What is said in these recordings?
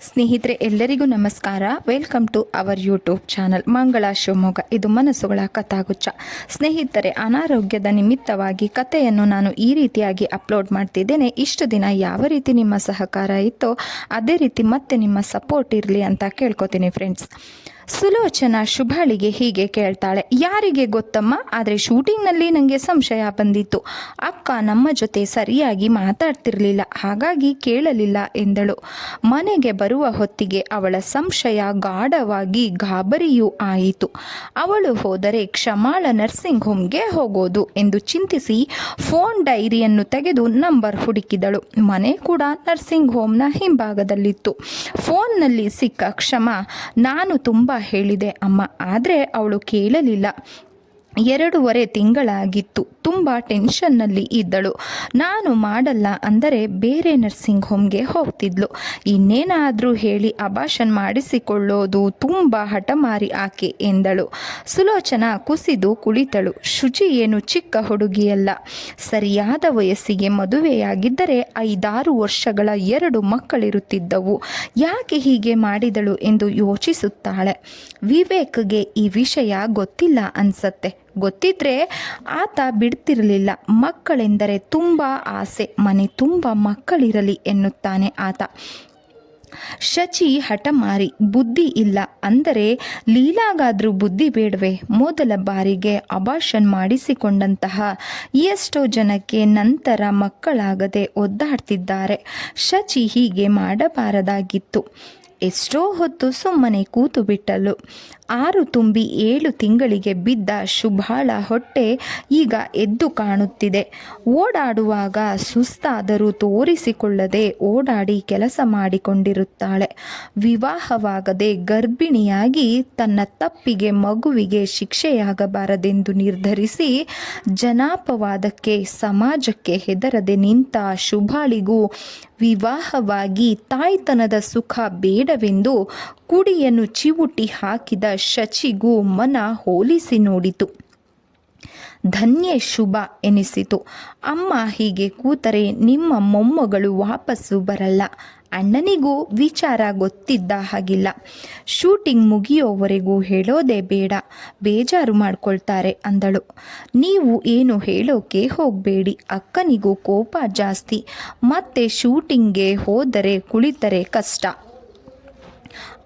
ಸ್ನೇಹಿತರೆ, ಎಲ್ಲರಿಗೂ ನಮಸ್ಕಾರ. Welcome to our YouTube channel Mangala Shivamogga. ಇದು ಮನಸ್ಸುಗಳ ಕಥಾಗುಚ್ಛ. ಸ್ನೇಹಿತರೆ, ಅನಾರೋಗ್ಯದ ನಿಮಿತ್ತವಾಗಿ ಕಥೆಯನ್ನು ನಾನು ಈ ರೀತಿಯಾಗಿ ಅಪ್ಲೋಡ್ ಮಾಡ್ತಿದ್ದೇನೆ. ಇಷ್ಟು ದಿನ ಯಾವ ರೀತಿ ನಿಮ್ಮ ಸಹಕಾರ ಇತ್ತೋ, ಅದೇ ರೀತಿ ಮತ್ತೆ ನಿಮ್ಮ ಸಪೋರ್ಟ್ ಇರಲಿ ಅಂತ ಕೇಳ್ಕೊತೀನಿ ಫ್ರೆಂಡ್ಸ್ ಸುಲೋಚನಾ ಶುಭಾಳಿಗೆ ಹೀಗೆ ಕೇಳ್ತಾಳೆ, ಯಾರಿಗೆ ಗೊತ್ತಮ್ಮ? ಆದರೆ ಶೂಟಿಂಗ್ನಲ್ಲಿ ನನಗೆ ಸಂಶಯ ಬಂದಿತ್ತು. ಅಕ್ಕ ನಮ್ಮ ಜೊತೆ ಸರಿಯಾಗಿ ಮಾತಾಡ್ತಿರ್ಲಿಲ್ಲ, ಹಾಗಾಗಿ ಕೇಳಲಿಲ್ಲ ಎಂದಳು. ಮನೆಗೆ ಬರುವ ಹೊತ್ತಿಗೆ ಅವಳ ಸಂಶಯ ಗಾಢವಾಗಿ ಗಾಬರಿಯೂ ಆಯಿತು. ಅವಳು ಹೋದರೆ ಕ್ಷಮಾಳ ನರ್ಸಿಂಗ್ ಹೋಮ್ಗೆ ಹೋಗೋದು ಎಂದು ಚಿಂತಿಸಿ ಫೋನ್ ಡೈರಿಯನ್ನು ತೆಗೆದು ನಂಬರ್ ಹುಡುಕಿದಳು. ಮನೆ ಕೂಡ ನರ್ಸಿಂಗ್ ಹೋಮ್ನ ಹಿಂಭಾಗದಲ್ಲಿತ್ತು. ಫೋನ್ನಲ್ಲಿ ಸಿಕ್ಕ ಕ್ಷಮ, ನಾನು ತುಂಬ ಹೇಳಿದೆ ಅಮ್ಮ. ಆದರೆ ಅವಳು ಕೇಳಲಿಲ್ಲ. ಎರಡೂವರೆ ತಿಂಗಳಾಗಿತ್ತು. ತುಂಬ ಟೆನ್ಷನ್ನಲ್ಲಿ ಇದ್ದಳು. ನಾನು ಮಾಡಲ್ಲ ಅಂದರೆ ಬೇರೆ ನರ್ಸಿಂಗ್ ಹೋಮ್ಗೆ ಹೋಗ್ತಿದ್ಲು. ಇನ್ನೇನಾದರೂ ಹೇಳಿ ಅಭಾಷನ್ ಮಾಡಿಸಿಕೊಳ್ಳೋದು ತುಂಬ ಹಠಮಾರಿ ಆಕೆ ಎಂದಳು. ಸುಲೋಚನಾ ಕುಸಿದು ಕುಳಿತಳು. ಶುಚಿ ಏನು ಚಿಕ್ಕ ಹುಡುಗಿಯಲ್ಲ. ಸರಿಯಾದ ವಯಸ್ಸಿಗೆ ಮದುವೆಯಾಗಿದ್ದರೆ ಐದಾರು ವರ್ಷಗಳ ಎರಡು ಮಕ್ಕಳಿರುತ್ತಿದ್ದವು. ಯಾಕೆ ಹೀಗೆ ಮಾಡಿದಳು ಎಂದು ಯೋಚಿಸುತ್ತಾಳೆ. ವಿವೇಕ್ಗೆ ಈ ವಿಷಯ ಗೊತ್ತಿಲ್ಲ ಅನ್ಸತ್ತೆ. ಗೊತ್ತಿದ್ರೆ ಆತ ಬಿಡ್ತಿರಲಿಲ್ಲ. ಮಕ್ಕಳೆಂದರೆ ತುಂಬ ಆಸೆ, ಮನೆ ತುಂಬ ಮಕ್ಕಳಿರಲಿ ಎನ್ನುತ್ತಾನೆ ಆತ. ಶಚಿ ಹಠಮಾರಿ, ಬುದ್ಧಿ ಇಲ್ಲ. ಅಂದರೆ ಲೀಲಾಗಾದರೂ ಬುದ್ಧಿ ಬೇಡವೆ. ಮೊದಲ ಬಾರಿಗೆ ಅಬಾಷನ್ ಮಾಡಿಸಿಕೊಂಡಂತಹ ಎಷ್ಟೋ ಜನಕ್ಕೆ ನಂತರ ಮಕ್ಕಳಾಗದೆ ಒದ್ದಾಡ್ತಿದ್ದಾರೆ. ಶಚಿ ಹೀಗೆ ಮಾಡಬಾರದಾಗಿತ್ತು. ಎಷ್ಟೋ ಹೊತ್ತು ಸುಮ್ಮನೆ ಕೂತು ಬಿಟ್ಟಳು. ಆರು ತುಂಬಿ ಏಳು ತಿಂಗಳಿಗೆ ಬಿದ್ದ ಶುಭಾಳ ಹೊಟ್ಟೆ ಈಗ ಎದ್ದು ಕಾಣುತ್ತಿದೆ. ಓಡಾಡುವಾಗ ಸುಸ್ತಾದರೂ ತೋರಿಸಿಕೊಳ್ಳದೆ ಓಡಾಡಿ ಕೆಲಸ ಮಾಡಿಕೊಂಡಿರುತ್ತಾಳೆ. ವಿವಾಹವಾಗದೆ ಗರ್ಭಿಣಿಯಾಗಿ ತನ್ನ ತಪ್ಪಿಗೆ ಮಗುವಿಗೆ ಶಿಕ್ಷೆಯಾಗಬಾರದೆಂದು ನಿರ್ಧರಿಸಿ ಜನಾಪವಾದಕ್ಕೆ ಸಮಾಜಕ್ಕೆ ಹೆದರದೆ ನಿಂತ ಶುಭಾಳಿಗೂ ವಿವಾಹವಾಗಿ ತಾಯ್ತನದ ಸುಖ ಬೇಡವೆಂದು ಕುಡಿಯನ್ನು ಚಿವುಟಿ ಹಾಕಿದ ಶಚಿಗೂ ಮನ ಹೋಲಿಸಿ ನೋಡಿತು. ಧನ್ಯೆ ಶುಭ ಎನಿಸಿತು. ಅಮ್ಮ ಹೀಗೆ ಕೂತರೆ ನಿಮ್ಮ ಮೊಮ್ಮಗಳು ವಾಪಸ್ಸು ಬರಲ್ಲ. ಅಣ್ಣನಿಗೂ ವಿಚಾರ ಗೊತ್ತಿದ್ದ ಹಾಗಿಲ್ಲ. ಶೂಟಿಂಗ್ ಮುಗಿಯೋವರೆಗೂ ಹೇಳೋದೇ ಬೇಡ. ಬೇಜಾರು ಮಾಡ್ಕೊಳ್ತಾರೆ ಅಂದಳು. ನೀವು ಏನು ಹೇಳೋಕೆ ಹೋಗಬೇಡಿ. ಅಕ್ಕನಿಗೂ ಕೋಪ ಜಾಸ್ತಿ. ಮತ್ತೆ ಶೂಟಿಂಗ್ಗೆ ಹೋದರೆ ಕುಳಿತರೆ ಕಷ್ಟ.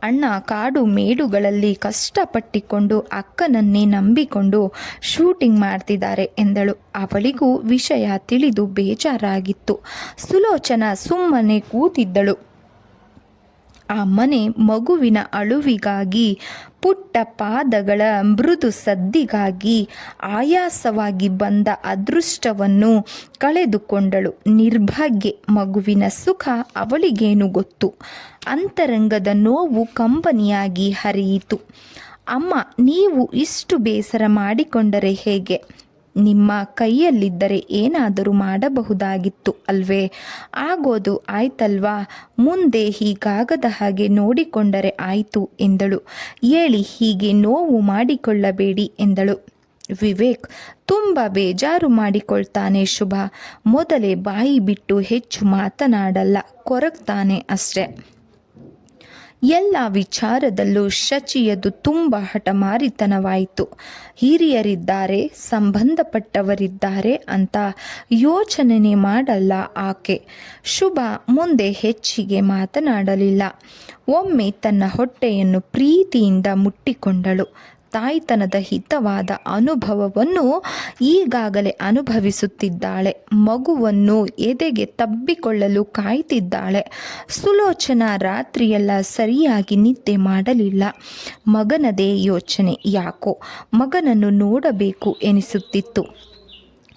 ಅಣ್ಣ ಕಾಡು ಮೇಡುಗಳಲ್ಲಿ ಕಷ್ಟಪಟ್ಟಿಕೊಂಡು ಅಕ್ಕನನ್ನೇ ನಂಬಿಕೊಂಡು ಶೂಟಿಂಗ್ ಮಾಡ್ತಿದ್ದಾರೆ ಎಂದಳು. ಅವಳಿಗೂ ವಿಷಯ ತಿಳಿದು ಬೇಜಾರಾಗಿತ್ತು. ಸುಲೋಚನ ಸುಮ್ಮನೆ ಕೂತಿದ್ದಳು. ಆ ಮನೆ ಮಗುವಿನ ಅಳುವಿಗಾಗಿ, ಪುಟ್ಟ ಪಾದಗಳ ಮೃದು ಸದ್ದಿಗಾಗಿ ಆಯಾಸವಾಗಿ ಬಂದ ಅದೃಷ್ಟವನ್ನು ಕಳೆದುಕೊಂಡಳು. ನಿರ್ಭಾಗ್ಯೆ ಮಗುವಿನ ಸುಖ ಅವಳಿಗೇನು ಗೊತ್ತು? ಅಂತರಂಗದ ನೋವು ಕಂಪನಿಯಾಗಿ ಹರಿಯಿತು. ಅಮ್ಮ, ನೀವು ಇಷ್ಟು ಬೇಸರ ಮಾಡಿಕೊಂಡರೆ ಹೇಗೆ? ನಿಮ್ಮ ಕೈಯಲ್ಲಿದ್ದರೆ ಏನಾದರೂ ಮಾಡಬಹುದಾಗಿತ್ತು ಅಲ್ವೇ? ಆಗೋದು ಆಯ್ತಲ್ವಾ? ಮುಂದೆ ಹೀಗಾಗದ ಹಾಗೆ ನೋಡಿಕೊಂಡರೆ ಆಯಿತು ಎಂದಳು. ಹೇಳಿ, ಹೀಗೆ ನೋವು ಮಾಡಿಕೊಳ್ಳಬೇಡಿ ಎಂದಳು. ವಿವೇಕ್, ತುಂಬ ಬೇಜಾರು ಮಾಡಿಕೊಳ್ತಾನೆ ಶುಭ. ಮೊದಲೇ ಬಾಯಿ ಬಿಟ್ಟು ಹೆಚ್ಚು ಮಾತನಾಡಲ್ಲ, ಕೊರಗ್ತಾನೆ ಅಷ್ಟೆ. ಎಲ್ಲ ವಿಚಾರದಲ್ಲೂ ಶಚಿಯದು ತುಂಬ ಹಠಮಾರಿತನವಾಯಿತು. ಹಿರಿಯರಿದ್ದಾರೆ, ಸಂಬಂಧಪಟ್ಟವರಿದ್ದಾರೆ ಅಂತ ಯೋಚನೆ ಮಾಡಲ್ಲ ಆಕೆ. ಶುಭ ಮುಂದೆ ಹೆಚ್ಚಿಗೆ ಮಾತನಾಡಲಿಲ್ಲ. ಒಮ್ಮೆ ತನ್ನ ಹೊಟ್ಟೆಯನ್ನು ಪ್ರೀತಿಯಿಂದ ಮುಟ್ಟಿಕೊಂಡಳು. ತಾಯ್ತನದ ಹಿತವಾದ ಅನುಭವವನ್ನು ಈಗಾಗಲೇ ಅನುಭವಿಸುತ್ತಿದ್ದಾಳೆ. ಮಗುವನ್ನು ಎದೆಗೆ ತಬ್ಬಿಕೊಳ್ಳಲು ಕಾಯ್ತಿದ್ದಾಳೆ. ಸುಲೋಚನಾ ರಾತ್ರಿಯೆಲ್ಲ ಸರಿಯಾಗಿ ನಿದ್ದೆ ಮಾಡಲಿಲ್ಲ. ಮಗನದೇ ಯೋಚನೆ ಯಾಕೋ? ಮಗನನ್ನು ನೋಡಬೇಕು ಎನಿಸುತ್ತಿತ್ತು.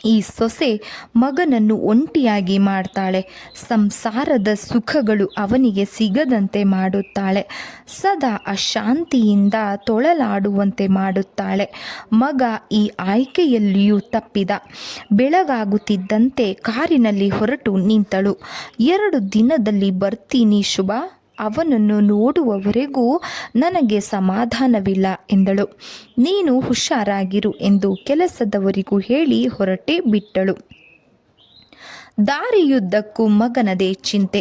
ಈ ಸೊಸೆ ಮಗನನ್ನು ಒಂಟಿಯಾಗಿ ಮಾಡ್ತಾಳೆ. ಸಂಸಾರದ ಸುಖಗಳು ಅವನಿಗೆ ಸಿಗದಂತೆ ಮಾಡುತ್ತಾಳೆ. ಸದಾ ಅಶಾಂತಿಯಿಂದ ತೊಳಲಾಡುವಂತೆ ಮಾಡುತ್ತಾಳೆ. ಮಗ ಈ ಆಯ್ಕೆಯಲ್ಲಿಯೂ ತಪ್ಪಿದ. ಬೆಳಗಾಗುತ್ತಿದ್ದಂತೆ ಕಾರಿನಲ್ಲಿ ಹೊರಟು ನಿಂತಳು. ಎರಡು ದಿನದಲ್ಲಿ ಬರ್ತೀನಿ ಶುಭ. ಅವನನ್ನು ನೋಡುವವರೆಗೂ ನನಗೆ ಸಮಾಧಾನವಿಲ್ಲ ಎಂದಳು. ನೀನು ಹುಷಾರಾಗಿರು ಎಂದು ಕೆಲಸದವರಿಗೂ ಹೇಳಿ ಹೊರಟೇ ಬಿಟ್ಟಳು. ದಾರಿಯುದ್ದಕ್ಕೂ ಮಗನದೇ ಚಿಂತೆ.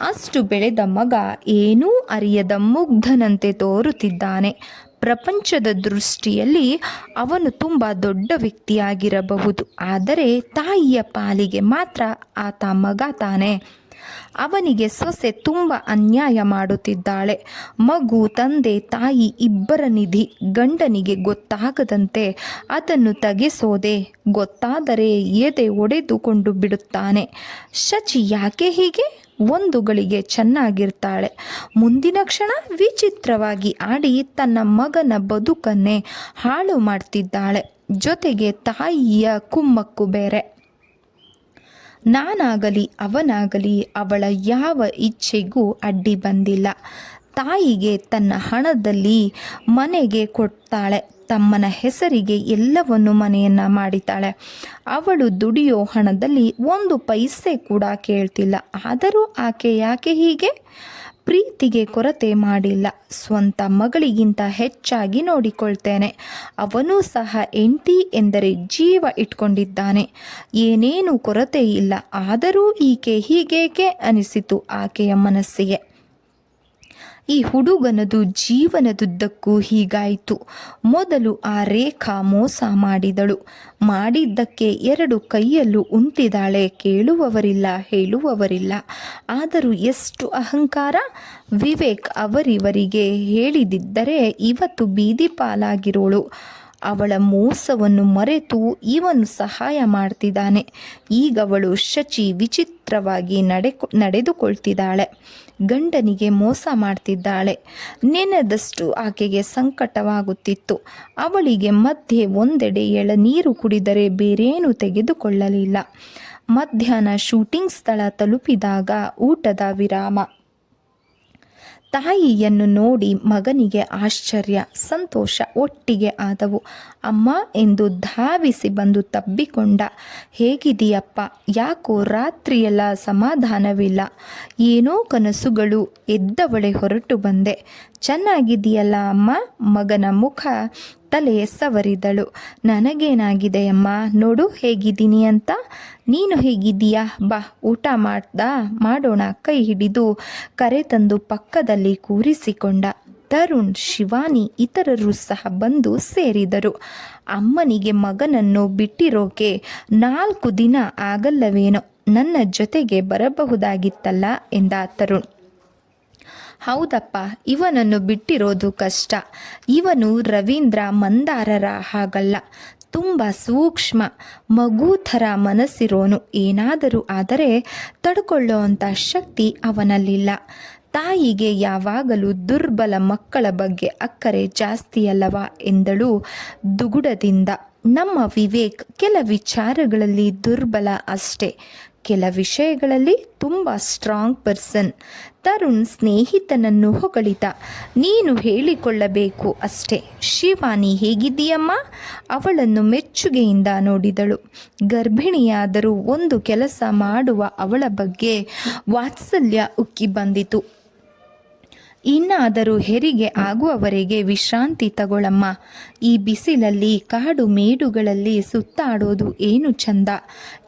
ಅಷ್ಟು ಬೆಳೆದ ಮಗ ಏನೂ ಅರಿಯದ ಮುಗ್ಧನಂತೆ ತೋರುತ್ತಿದ್ದಾನೆ. ಪ್ರಪಂಚದ ದೃಷ್ಟಿಯಲ್ಲಿ ಅವನು ತುಂಬ ದೊಡ್ಡ ವ್ಯಕ್ತಿಯಾಗಿರಬಹುದು. ಆದರೆ ತಾಯಿಯ ಪಾಲಿಗೆ ಮಾತ್ರ ಆತ ಮಗ ತಾನೆ. ಅವನಿಗೆ ಸೊಸೆ ತುಂಬ ಅನ್ಯಾಯ ಮಾಡುತ್ತಿದ್ದಾಳೆ. ಮಗು, ತಂದೆ, ತಾಯಿ ಇಬ್ಬರ ನಿಧಿ ಗಂಡನಿಗೆ ಗೊತ್ತಾಗದಂತೆ ಅದನ್ನು ತೆಗೆಸೋದೆ ಗೊತ್ತಾದರೆ ಎದೆ ಒಡೆದುಕೊಂಡು ಬಿಡುತ್ತಾನೆ. ಶಚಿ ಯಾಕೆ ಹೀಗೆ? ಒಂದು ಗಳಿಗೆ ಚೆನ್ನಾಗಿರ್ತಾಳೆ. ಮುಂದಿನ ಕ್ಷಣ ವಿಚಿತ್ರವಾಗಿ ಆಡಿ ತನ್ನ ಮಗನ ಬದುಕನ್ನೇ ಹಾಳು ಮಾಡ್ತಿದ್ದಾಳೆ. ಜೊತೆಗೆ ತಾಯಿಯ ಕುಮ್ಮಕ್ಕು ಬೇರೆ. ನಾನಾಗಲಿ ಅವನಾಗಲಿ ಅವಳ ಯಾವ ಇಚ್ಛೆಗೂ ಅಡ್ಡಿ ಬಂದಿಲ್ಲ. ತಾಯಿಗೆ ತನ್ನ ಹಣದಲ್ಲಿ ಮನೆಗೆ ಕೊಡ್ತಾಳೆ. ತಮ್ಮನ ಹೆಸರಿಗೆ ಎಲ್ಲವನ್ನು ಮನೆಯನ್ನ ಮಾಡಿದ್ದಾಳೆ ಅವಳು ದುಡಿಯೋ ಹಣದಲ್ಲಿ ಒಂದು ಪೈಸೆ ಕೂಡ ಕೇಳ್ತಿಲ್ಲ. ಆದರೂ ಆಕೆ ಯಾಕೆ ಹೀಗೆ? ಪ್ರೀತಿಗೆ ಕೊರತೆ ಮಾಡಿಲ್ಲ. ಸ್ವಂತ ಮಗಳಿಗಿಂತ ಹೆಚ್ಚಾಗಿ ನೋಡಿಕೊಳ್ತೇನೆ. ಅವನೂ ಸಹ ಎಂಟಿ ಎಂದರೆ ಜೀವ ಇಟ್ಕೊಂಡಿದ್ದಾನೆ. ಏನೇನು ಕೊರತೆ ಇಲ್ಲ ಆದರೂ ಈಕೆ ಹೀಗೇಕೆ ಅನಿಸಿತು ಆಕೆಯ ಮನಸ್ಸಿಗೆ. ಈ ಹುಡುಗನದು ಜೀವನದುದ್ದಕ್ಕೂ ಹೀಗಾಯಿತು. ಮೊದಲು ಆ ರೇಖಾ ಮೋಸ ಮಾಡಿದಳು. ಮಾಡಿದ್ದಕ್ಕೆ ಎರಡು ಕೈಯಲ್ಲೂ ಉಂಟಿದಾಳೆ ಕೇಳುವವರಿಲ್ಲ, ಹೇಳುವವರಿಲ್ಲ. ಆದರೂ ಎಷ್ಟು ಅಹಂಕಾರ? ವಿವೇಕ್ ಅವರಿವರಿಗೆ ಹೇಳಿದಿದ್ದರೆ ಇವತ್ತು ಬೀದಿ ಪಾಲಾಗಿರೋಳು ಅವಳ ಮೋಸವನ್ನು ಮರೆತು ಇವನು ಸಹಾಯ ಮಾಡ್ತಿದ್ದಾನೆ. ಈಗವಳು ಶಚಿ ವಿಚಿತ್ರವಾಗಿ ನಡೆ ನಡೆದುಕೊಳ್ತಿದ್ದಾಳೆ. ಗಂಡನಿಗೆ ಮೋಸ ಮಾಡ್ತಿದ್ದಾಳೆ. ನೆನೆದಷ್ಟು ಆಕೆಗೆ ಸಂಕಟವಾಗುತ್ತಿತ್ತು. ಅವಳಿಗೆ ಮಧ್ಯೆ ಒಂದೆಡೆ ಎಳನೀರು ಕುಡಿದರೆ ಬೇರೇನು ತೆಗೆದುಕೊಳ್ಳಲಿಲ್ಲ. ಮಧ್ಯಾಹ್ನ ಶೂಟಿಂಗ್ ಸ್ಥಳ ತಲುಪಿದಾಗ ಊಟದ ವಿರಾಮ. ತಾಯಿಯನ್ನು ನೋಡಿ ಮಗನಿಗೆ ಆಶ್ಚರ್ಯ, ಸಂತೋಷ ಒಟ್ಟಿಗೆ ಆದವು. ಅಮ್ಮ ಎಂದು ಧಾವಿಸಿ ಬಂದು ತಬ್ಬಿಕೊಂಡ ಹೇಗಿದೆಯಪ್ಪ ಯಾಕೋ ರಾತ್ರಿಯೆಲ್ಲ ಸಮಾಧಾನವಿಲ್ಲ, ಏನೋ ಕನಸುಗಳು ಎದ್ದವಳೆ ಹೊರಟು ಬಂದೆ. ಚೆನ್ನಾಗಿದೆಯಲ್ಲ ಅಮ್ಮ, ಮಗನ ಮುಖ ತಲೆ ಸವರಿದಳು. ನನಗೇನಾಗಿದೆ ಅಮ್ಮ? ನೋಡು ಹೇಗಿದ್ದೀನಿ ಅಂತ. ನೀನು ಹೇಗಿದ್ದೀಯಾ? ಬಾ, ಊಟ ಮಾಡ್ದ, ಮಾಡೋಣ ಕೈ ಹಿಡಿದು. ಕರೆ ತಂದು ಪಕ್ಕದಲ್ಲಿ ಕೂರಿಸಿಕೊಂಡ. ತರುಣ್, ಶಿವಾನಿ ಇತರರು ಸಹ ಬಂದು ಸೇರಿದರು. ಅಮ್ಮನಿಗೆ ಮಗನನ್ನು ಬಿಟ್ಟಿರೋಕೆ ನಾಲ್ಕು ದಿನ ಆಗಲ್ಲವೇನೋ? ನನ್ನ ಜೊತೆಗೆ ಬರಬಹುದಾಗಿತ್ತಲ್ಲ ಎಂದ ತರುಣ್. ಹೌದಪ್ಪ, ಇವನನ್ನು ಬಿಟ್ಟಿರೋದು ಕಷ್ಟ. ಇವನು ರವೀಂದ್ರ ಮಂದಾರರ ಹಾಗಲ್ಲ. ತುಂಬ ಸೂಕ್ಷ್ಮ ಮಗು ಥರ ಮನಸ್ಸಿರೋನು. ಏನಾದರೂ ಆದರೆ ತಡ್ಕೊಳ್ಳೋವಂಥ ಶಕ್ತಿ ಅವನಲ್ಲಿಲ್ಲ. ತಾಯಿಗೆ ಯಾವಾಗಲೂ ದುರ್ಬಲ ಮಕ್ಕಳ ಬಗ್ಗೆ ಅಕ್ಕರೆ ಜಾಸ್ತಿಯಲ್ಲವಾ ಎಂದಳು ದುಗುಡದಿಂದ. ನಮ್ಮ ವಿವೇಕ್, ಕೆಲ ವಿಚಾರಗಳಲ್ಲಿ ದುರ್ಬಲ ಅಷ್ಟೇ. ಕೆಲ ವಿಷಯಗಳಲ್ಲಿ ತುಂಬ ಸ್ಟ್ರಾಂಗ್ ಪರ್ಸನ್ ತರುಣ್ ಸ್ನೇಹಿತನನ್ನು ಹೊಗಳಿದ. ನೀನು ಹೇಳಿಕೊಳ್ಳಬೇಕು ಅಷ್ಟೇ. ಶಿವಾನಿ ಹೇಗಿದ್ದೀಯಮ್ಮ? ಅವಳನ್ನು ಮೆಚ್ಚುಗೆಯಿಂದ ನೋಡಿದಳು. ಗರ್ಭಿಣಿಯಾದರೂ ಒಂದು ಕೆಲಸ ಮಾಡುವ ಅವಳ ಬಗ್ಗೆ ವಾತ್ಸಲ್ಯ ಉಕ್ಕಿ ಬಂದಿತು. ಇನ್ನಾದರೂ ಹೆರಿಗೆ ಆಗುವವರೆಗೆ ವಿಶ್ರಾಂತಿ ತಗೊಳಮ್ಮ. ಈ ಬಿಸಿಲಲ್ಲಿ ಕಾಡು ಮೇಡುಗಳಲ್ಲಿ ಸುತ್ತಾಡೋದು ಏನು ಚಂದ.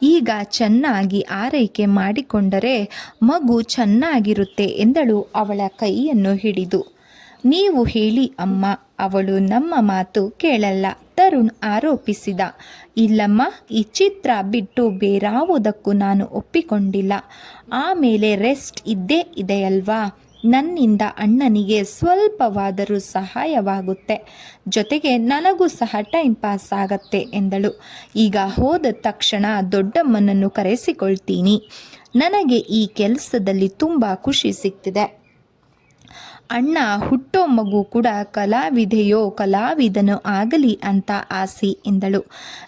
ಈಗ ಚೆನ್ನಾಗಿ ಆರೈಕೆ ಮಾಡಿಕೊಂಡರೆ ಮಗು ಚೆನ್ನಾಗಿರುತ್ತೆ ಎಂದಳು ಅವಳ ಕೈಯನ್ನು ಹಿಡಿದು. ನೀವು ಹೇಳಿ ಅಮ್ಮ, ಅವಳು ನಮ್ಮ ಮಾತು ಕೇಳಲ್ಲ, ತರುಣ್ ಆರೋಪಿಸಿದ. ಇಲ್ಲಮ್ಮ, ಈ ಚಿತ್ರ ಬಿಟ್ಟು ಬೇರಾವುದಕ್ಕೂ ನಾನು ಒಪ್ಪಿಕೊಂಡಿಲ್ಲ. ಆಮೇಲೆ ರೆಸ್ಟ್ ಇದ್ದೇ ಇದೆಯಲ್ವಾ? ನನ್ನಿಂದ ಅಣ್ಣನಿಗೆ ಸ್ವಲ್ಪವಾದರೂ ಸಹಾಯವಾಗುತ್ತೆ. ಜೊತೆಗೆ ನನಗೂ ಸಹ ಟೈಮ್ ಪಾಸ್ ಆಗತ್ತೆ ಎಂದಳು. ಈಗ ಹೋದ ತಕ್ಷಣ ದೊಡ್ಡಮ್ಮನನ್ನು ಕರೆಸಿಕೊಳ್ತೀನಿ. ನನಗೆ ಈ ಕೆಲಸದಲ್ಲಿ ತುಂಬ ಖುಷಿ ಸಿಗ್ತಿದೆ. ಅಣ್ಣ, ಹುಟ್ಟೋ ಮಗು ಕೂಡ ಕಲಾವಿದೆಯೋ ಕಲಾವಿದನೋ ಆಗಲಿ ಅಂತ ಆಸೆ ಎಂದಳು.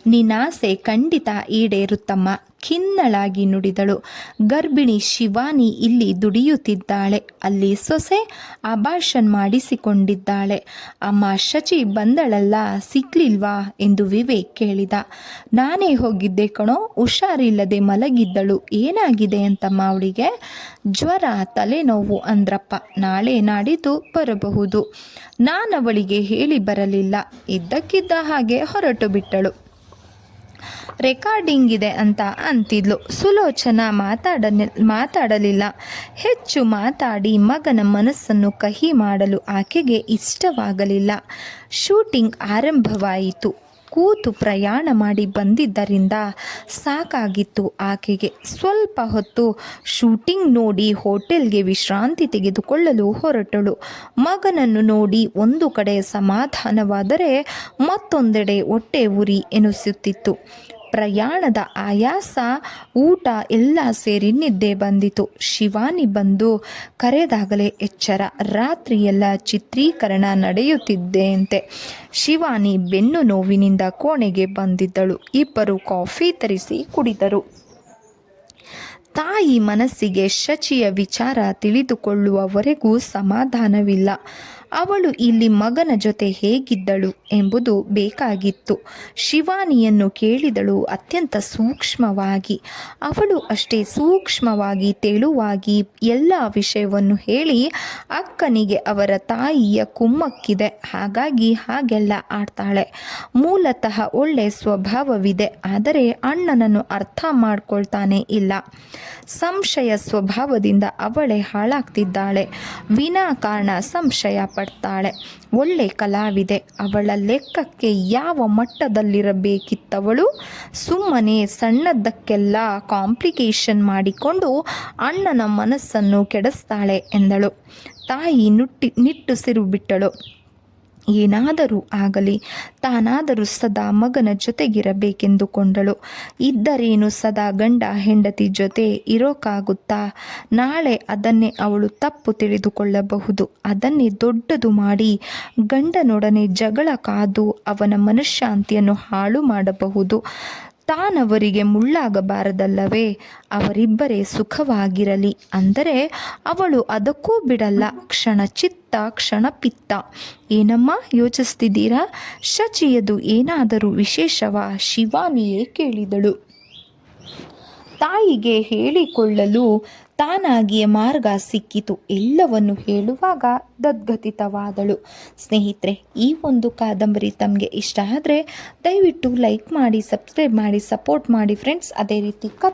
ನಿನ್ನಾಸೆ ಖಂಡಿತ ಈಡೇರುತ್ತಮ್ಮ. ಖಿನ್ನಳಾಗಿ ನುಡಿದಳು. ಗರ್ಭಿಣಿ ಶಿವಾನಿ ಇಲ್ಲಿ ದುಡಿಯುತ್ತಿದ್ದಾಳೆ. ಅಲ್ಲಿ ಸೊಸೆ ಅಭಾಷನ್ ಮಾಡಿಸಿಕೊಂಡಿದ್ದಾಳೆ. ಅಮ್ಮ ಶಚಿ ಬಂದಳಲ್ಲ, ಸಿಕ್ಲಿಲ್ವಾ ಎಂದು ವಿವೇಕ್ ಕೇಳಿದ. ನಾನೇ ಹೋಗಿದ್ದೆ ಕಣೋ, ಹುಷಾರಿಲ್ಲದೆ ಮಲಗಿದ್ದಳು. ಏನಾಗಿದೆ ಅಂತ ಅವಳಿಗೆ? ಜ್ವರ, ತಲೆನೋವು ಅಂದ್ರಪ್ಪ. ನಾಳೆ ನಾಡಿದ್ದು ಬರಬಹುದು. ನಾನವಳಿಗೆ ಹೇಳಿ ಬರಲಿಲ್ಲ. ಇದ್ದಕ್ಕಿದ್ದ ಹಾಗೆ ಹೊರಟು ಬಿಟ್ಟಳು. ರೆಕಾರ್ಡಿಂಗ್ ಇದೆ ಅಂತ ಅಂತಿದ್ಲು. ಸುಲೋಚನಾ ಮಾತಾಡ ಮಾತಾಡಲಿಲ್ಲ. ಹೆಚ್ಚು ಮಾತಾಡಿ ಮಗನ ಮನಸ್ಸನ್ನು ಕಹಿ ಮಾಡಲು ಆಕೆಗೆ ಇಷ್ಟವಾಗಲಿಲ್ಲ. ಶೂಟಿಂಗ್ ಆರಂಭವಾಯಿತು. ಕೂತು ಪ್ರಯಾಣ ಮಾಡಿ ಬಂದಿದ್ದರಿಂದ ಸಾಕಾಗಿತ್ತು ಆಕೆಗೆ. ಸ್ವಲ್ಪ ಹೊತ್ತು ಶೂಟಿಂಗ್ ನೋಡಿ ಹೋಟೆಲ್ಗೆ ವಿಶ್ರಾಂತಿ ತೆಗೆದುಕೊಳ್ಳಲು ಹೊರಟಳು. ಮಗನನ್ನು ನೋಡಿ ಒಂದು ಕಡೆ ಸಮಾಧಾನವಾದರೆ ಮತ್ತೊಂದೆಡೆ ಹೊಟ್ಟೆ ಉರಿ ಎನಿಸುತ್ತಿತ್ತು. ಪ್ರಯಾಣದ ಆಯಾಸ, ಊಟ ಎಲ್ಲ ಸೇರಿ ನಿದ್ದೆ ಬಂದಿತು. ಶಿವಾನಿ ಬಂದು ಕರೆದಾಗಲೇ ಎಚ್ಚರ. ರಾತ್ರಿಯೆಲ್ಲ ಚಿತ್ರೀಕರಣ ನಡೆಯುತ್ತಿದ್ದೆಯಂತೆ ಶಿವಾನಿ ಬೆನ್ನು ನೋವಿನಿಂದ ಕೋಣೆಗೆ ಬಂದಿದ್ದಳು. ಇಬ್ಬರು ಕಾಫಿ ತರಿಸಿ ಕುಡಿದರು. ತಾಯಿ ಮನಸ್ಸಿಗೆ ಶಚಿಯ ವಿಚಾರ ತಿಳಿದುಕೊಳ್ಳುವವರೆಗೂ ಸಮಾಧಾನವಿಲ್ಲ. ಅವಳು ಇಲ್ಲಿ ಮಗನ ಜೊತೆ ಹೇಗಿದ್ದಳು ಎಂಬುದು ಬೇಕಾಗಿತ್ತು. ಶಿವಾನಿಯನ್ನು ಕೇಳಿದಳು ಅತ್ಯಂತ ಸೂಕ್ಷ್ಮವಾಗಿ. ಅವಳು ಅಷ್ಟೇ ಸೂಕ್ಷ್ಮವಾಗಿ ತೆಳುವಾಗಿ ಎಲ್ಲ ವಿಷಯವನ್ನು ಹೇಳಿ ಅಕ್ಕನಿಗೆ ಅವರ ತಾಯಿಯ ಕುಮ್ಮಕ್ಕಿದೆ. ಹಾಗಾಗಿ ಹಾಗೆಲ್ಲ ಆಡ್ತಾಳೆ. ಮೂಲತಃ ಒಳ್ಳೆ ಸ್ವಭಾವವಿದೆ. ಆದರೆ ಅಣ್ಣನನ್ನು ಅರ್ಥ ಮಾಡ್ಕೊಳ್ತಾನೆ ಇಲ್ಲ. ಸಂಶಯ ಸ್ವಭಾವದಿಂದ ಅವಳೇ ಹಾಳಾಗ್ತಿದ್ದಾಳೆ. ವಿನಾಕಾರಣ ಸಂಶಯ ಪಡ್ತಾಳೆ. ಒಳ್ಳೆ ಕಲಾವಿದೆ. ಅವಳ ಲೆಕ್ಕಕ್ಕೆ ಯಾವ ಮಟ್ಟದಲ್ಲಿರಬೇಕಿತ್ತವಳು? ಸುಮ್ಮನೆ ಸಣ್ಣದಕ್ಕೆಲ್ಲ ಕಾಂಪ್ಲಿಕೇಶನ್ ಮಾಡಿಕೊಂಡು ಅಣ್ಣನ ಮನಸ್ಸನ್ನು ಕೆಡಿಸ್ತಾಳೆ ಎಂದಳು. ತಾಯಿ ನುಟ್ಟಿ ನಿಟ್ಟುಸಿರು ಬಿಟ್ಟಳು. ಏನಾದರೂ ಆಗಲಿ, ತಾನಾದರೂ ಸದಾ ಮಗನ ಜೊತೆಗಿರಬೇಕೆಂದುಕೊಂಡಳು. ಇದ್ದರೇನು ಸದಾ ಗಂಡ ಹೆಂಡತಿ ಜೊತೆ ಇರೋಕ್ಕಾಗುತ್ತಾ ನಾಳೆ ಅದನ್ನೇ ಅವಳು ತಪ್ಪು ತಿಳಿದುಕೊಳ್ಳಬಹುದು. ಅದನ್ನೇ ದೊಡ್ಡದು ಮಾಡಿ ಗಂಡನೊಡನೆ ಜಗಳ ಕಾದು ಅವನ ಮನಃಶಾಂತಿಯನ್ನು ಹಾಳು ಮಾಡಬಹುದು. ತಾನವರಿಗೆ ಮುಳ್ಳಾಗಬಾರದಲ್ಲವೇ? ಅವರಿಬ್ಬರೇ ಸುಖವಾಗಿರಲಿ. ಅಂದರೆ ಅವಳು ಅದಕ್ಕೂ ಬಿಡಲ್ಲ. ಕ್ಷಣ ಚಿತ್ತ, ಕ್ಷಣ ಪಿತ್ತ. ಏನಮ್ಮ ಯೋಚಿಸ್ತಿದ್ದೀರಾ? ಶಚಿಯದು ಏನಾದರೂ ವಿಶೇಷವಾ? ಶಿವಾನಿಯೇ ಕೇಳಿದಳು. ತಾಯಿಗೆ ಹೇಳಿಕೊಳ್ಳಲು ತಾನಾಗಿಯೇ ಮಾರ್ಗ ಸಿಕ್ಕಿತು. ಎಲ್ಲವನ್ನು ಹೇಳುವಾಗ ದದ್ಗತಿತವಾದಳು. ಸ್ನೇಹಿತರೆ, ಈ ಒಂದು ಕಾದಂಬರಿ ತಮಗೆ ಇಷ್ಟ ಆದರೆ ದಯವಿಟ್ಟು ಲೈಕ್ ಮಾಡಿ ಸಬ್ಸ್ಕ್ರೈಬ್ ಮಾಡಿ ಸಪೋರ್ಟ್ ಮಾಡಿ ಫ್ರೆಂಡ್ಸ್ ಅದೇ ರೀತಿ